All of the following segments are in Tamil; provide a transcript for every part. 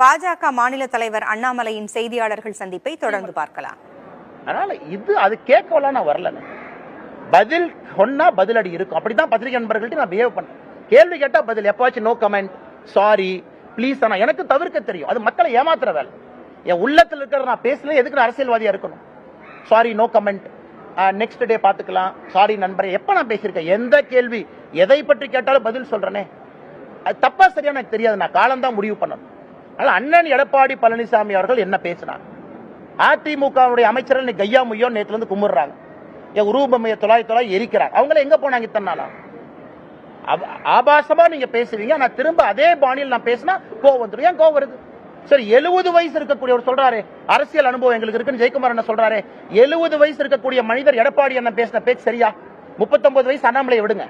பாஜக மாநில தலைவர் அண்ணாமலையின் செய்தியாளர்கள் சந்திப்பை தொடர்ந்து பார்க்கலாம். அதனால இது அது கேட்கலாம் நான் வரல. பதில் சொன்னா பதிலடி இருக்கும். அப்படிதான் பத்திரிகை நண்பர்கள்ட்ட நான் பிஹேவ் பண்ணேன். கேள்வி கேட்டா பதில். எப்பாச்சும் நோ கமெண்ட் சாரி ப்ளீஸ் ஆனா எனக்கு தவிர்க்க தெரியும். அது மக்களை ஏமாத்துற வேலை. என் உள்ளத்தில் இருக்கிற நான் பேசல எதுக்கு நான் அரசியல்வாதியா இருக்கணும்? Sorry no comment next day பாத்துக்கலாம் சாரி நண்பரே எப்ப நான் பேசியிருக்கேன்? எந்த கேள்வி? எதை பற்றி கேட்டாலும் பதில் சொல்றேனே. அது தப்பா சரியா எனக்கு தெரியாது. நான் காலம் தான் முடிவு பண்ணணும். அதனால அண்ணன் எடப்பாடி பழனிசாமி அவர்கள் என்ன பேசினார்? அதிமுகவுடைய அமைச்சர்கள் கையா முய்யோ நேத்துல இருந்து கும்பிடுறாங்க. என் உருவமைய தொலாய் தொலாய் எரிக்கிறாங்க. அவங்கள எங்க போனாங்க இத்தனை நாளா? அவ- ஆபாசமா நீங்க பேசுவீங்க. நான் திரும்ப அதே பாணியில் நான் பேசினா கோவம் வந்துடும் ஏன் கோவம் வருது? சரி எழுபது வயசு இருக்கக்கூடியவர் சொல்றாரு. அரசியல் அனுபவம் எங்களுக்கு இருக்குன்னு ஜெயக்குமார் என்ன சொல்றாரு. எழுபது வயசு இருக்கக்கூடிய மனிதர் எடப்பாடி என்ன பேசின பேச்சு சரியா? முப்பத்தொன்பது வயசு அண்ணாமலையை விடுங்க.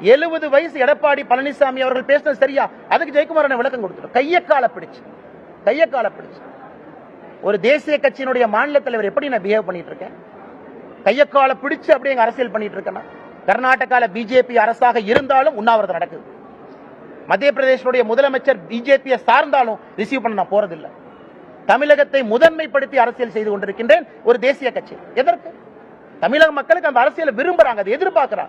எழுபது வயசு எடப்பாடி பழனிசாமி அவர்கள் பேசினது சரியா? அதுக்கு ஜெயக்குமார் என்ன விளக்கம் கொடுத்துட்டோம். கைய கால பிடிச்சு. கைய கால பிடிச்சு. ஒரு தேசிய கட்சியினுடைய மாநில தலைவர் எப்படி நான் பிஹேவ் பண்ணிட்டு இருக்கேன்? கையக்கால பிடிச்சு அப்படியே எங்க அரசியல் பண்ணிட்டு இருக்கேன்னா? கர்நாடகால பிஜேபி அரசாக இருந்தாலும் உண்ணாவிரதம் நடக்குது. மத்திய பிரதேசனுடைய முதலமைச்சர் பிஜேபியை சார்ந்தாலும் ரிசீவ் பண்ண நான் போறதில்லை. தமிழகத்தை முதன்மைப்படுத்தி அரசியல் செய்து கொண்டிருக்கின்றேன் ஒரு தேசிய கட்சி. எதற்கு? தமிழக மக்களுக்கு அந்த அரசியலை விரும்புறாங்க அதை எதிர்பார்க்கிறாங்க.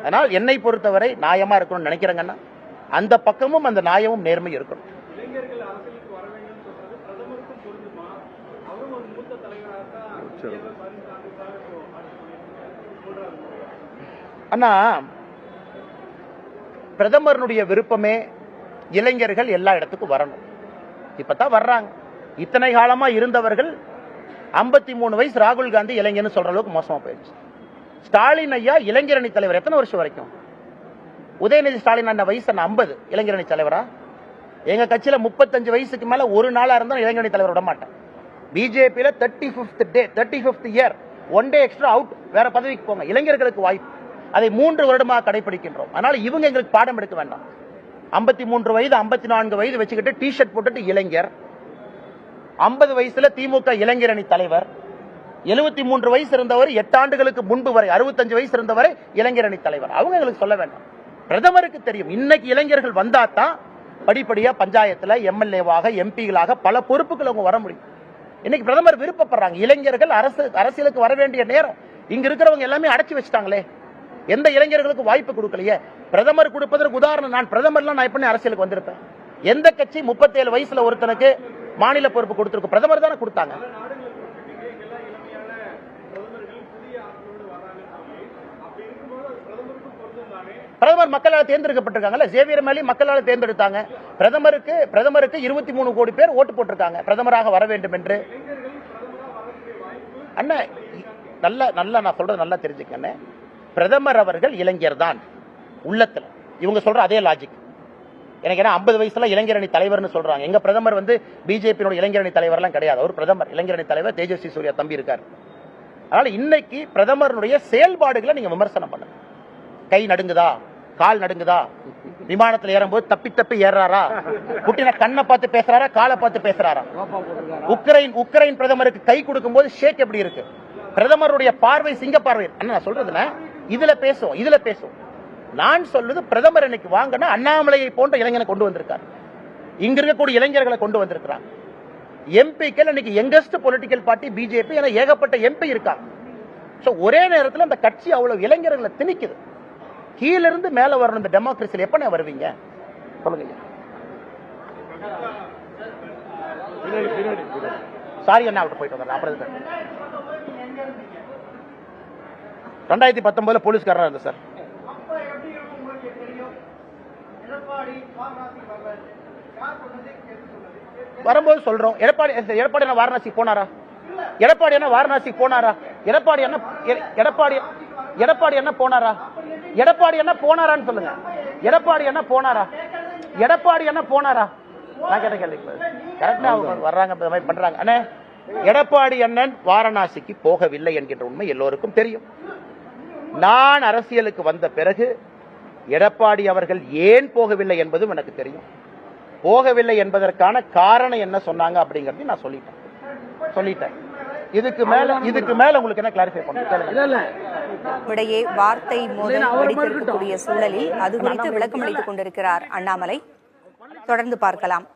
அதனால் என்னை பொறுத்தவரை நியாயமா இருக்கணும்னு நினைக்கிறேங்கன்னா அந்த பக்கமும் அந்த நியாயமும் நேர்மை இருக்கணும். அண்ணா பிரதமருடைய விருப்பமே இளைஞர்கள் எல்லா இடத்துக்கும் வரணும். இப்பதான் வர்றாங்க. இத்தனை காலமா இருந்தவர்கள் 53 மூணு வயசு ராகுல் காந்தி இளைஞர்னு சொல்ற அளவுக்கு மோசமா போயிடுச்சு. ஸ்டாலின் ஐயா இளைஞரணி தலைவர். எத்தனை வருஷம் வரைக்கும்? உதயநிதி ஸ்டாலின் அண்ணன் வயசு என்ன? ஐம்பது. இளைஞரணி தலைவரா? எங்க கட்சியில முப்பத்தஞ்சு வயசுக்கு மேல ஒரு நாளா இருந்தாலும் இளைஞரணி தலைவர் விட மாட்டேன். பிஜேபியில thirty fifth day thirty fifth year one day extra out வேற பதவிக்கு போங்க. இளைஞர்களுக்கு வாய்ப்பு. அதை மூன்று வருடமாக கடைபிடிக்கின்றோம். அதனால இவங்க எங்களுக்கு பாடம் எடுக்க வேண்டாம். ஐம்பத்தி மூன்று வயது ஐம்பத்தி நான்கு வயது வச்சுக்கிட்டு டி ஷர்ட் போட்டுட்டு இளைஞர். ஐம்பது வயசுல திமுக இளைஞரணி தலைவர். எழுபத்தி மூன்று வயசு இருந்தவர் எட்டு ஆண்டுகளுக்கு முன்பு வரை அறுபத்தஞ்சு வயசு இருந்தவரை இளைஞரணி தலைவர். அவங்க எங்களுக்கு சொல்ல வேண்டாம். பிரதமருக்கு தெரியும். இன்னைக்கு இளைஞர்கள் வந்தா தான் படிப்படியாக பஞ்சாயத்தில் எம்எல்ஏவாக எம்பிகளாக பல பொறுப்புகள் அவங்க வர முடியும். இன்னைக்கு பிரதமர் விருப்பப்படுறாங்க. இளைஞர்கள் அரசு அரசியலுக்கு வர வேண்டிய நேரம். இங்க இருக்கிறவங்க எல்லாமே அடைச்சி வச்சுட்டாங்களே. எந்த இளைஞர்களுக்கு வாய்ப்பு கொடுக்கலையே. பிரதமர் கொடுப்பதற்கு உதாரணம் நான் பிரதமர்லாம் நான் எப்படி அரசியலுக்கு வந்திருப்பேன். எந்த கட்சி முப்பத்தேழு வயசுல ஒருத்தனுக்கு மாநில பொறுப்பு கொடுத்துருக்கும் பிரதமர் தானே கொடுத்தாங்க. பிரதமர் மக்களால் தேர்ந்தெடுக்கப்பட்டிருக்காங்கல்ல சேவியர் மேலே மக்களால் தேர்ந்தெடுத்தாங்க. பிரதமருக்கு பிரதமருக்கு இருபத்தி மூணு கோடி பேர் ஓட்டு போட்டிருக்காங்க. பிரதமராக வர வேண்டும் என்று. அண்ணா நல்லா நல்ல நல்லா நான் சொல்றது நல்லா தெரிஞ்சுக்கண்ணே பிரதமர் அவர்கள் இளைஞர் தான் உள்ளத்தில். இவங்க சொல்ற அதே லாஜிக் எனக்கு ஏன்னா ஐம்பது வயசுல இளைஞரணி தலைவர்னு சொல்றாங்க. எங்க பிரதமர் வந்து பிஜேபியோட இளைஞரணி தலைவர்லாம் கிடையாது. அவர் பிரதமர் இளைஞரணி தலைவர் தேஜஸ்வி சூர்யா தம்பி இருக்கார். அதனால இன்னைக்கு பிரதமருடைய செயல்பாடுகளை நீங்க விமர்சனம் பண்ணுங்க. கை நடுங்குதா? கால் நடுங்குதா? விமானத்துல ஏறும்போது தப்பி தப்பி ஏறாரா புட்டின கண்ணை பார்த்து பேசுறாரா? காலை பார்த்து பேசுறாரா? உக்ரைன் உக்ரைன் பிரதமருக்கு கை கொடுக்கும்போது ஷேக் எப்படி இருக்கு? பிரதமருடைய பார்வை சிங்க பார்வை அண்ணா நான் சொல்றதுல இதுல பேசுவோம் இதுல பேசுவோம். நான் சொல்றது பிரதமர் இன்னைக்கு வாங்கினா அண்ணாமலையை போன்ற இளைஞனை கொண்டு வந்திருக்காரு. இங்க இருக்கக்கூடிய இளைஞர்களை கொண்டு வந்திருக்கிறாங்க எம்பிக்கள் இன்னைக்கு யங்கஸ்ட் பொலிட்டிக்கல் பார்ட்டி பிஜேபி என ஏகப்பட்ட எம்பி இருக்காங்க ஸோ ஒரே நேரத்தில் அந்த கட்சி அவ்வளவு இளைஞர்களை திணிக்குது. கீழ இருந்து மேல வரணும் இந்த டெமோக்ரஸியில் எப்ப வருவீங்க? சொல்லுங்க சாரி அண்ணா அவர்கிட்ட போயிட்டு வந்தேன் அப்புறம் ரெண்டாயிரத்தி பத்தொன்பதுல போலீஸ்காரனா இருந்தேன் சார்? வரும்போது சொல்றோம். எடப்பாடி எடப்பாடி என்ன வாரணாசி போனாரா? எடப்பாடி என்ன வாரணாசி போனாரா? எடப்பாடி என்ன எடப்பாடி எடப்பாடி என்ன போனாரா? எடப்பாடி என்ன போனாரான்னு சொல்லுங்க. எடப்பாடி என்ன போனாரா? எடப்பாடி என்ன போனாரா? நான் கேட்ட கேள்வி கரெக்டா அவங்க வர்றாங்க இந்த மாதிரி பண்றாங்க. அண்ணே எடப்பாடி அண்ணன் வாரணாசிக்கு போகவில்லை என்கின்ற உண்மை எல்லோருக்கும் தெரியும். நான் அரசியலுக்கு வந்த பிறகு எடப்பாடி அவர்கள் ஏன் போகவில்லை என்பதும் எனக்கு தெரியும். போகவில்லை என்பதற்கான காரணம் என்ன சொன்னாங்க அப்படிங்கறதையும் நான் சொல்லிட்டேன். சொல்லிட்டேன். இதுக்கு மேல இதுக்கு மேல உங்களுக்கு என்ன கிளாரிஃபை பண்ணுங்க இடையே வார்த்தை மோதல் வெடித்திருக்கக்கூடிய சூழலில் அது குறித்து விளக்கம் அளித்துக் கொண்டிருக்கிறார் அண்ணாமலை. தொடர்ந்து பார்க்கலாம்.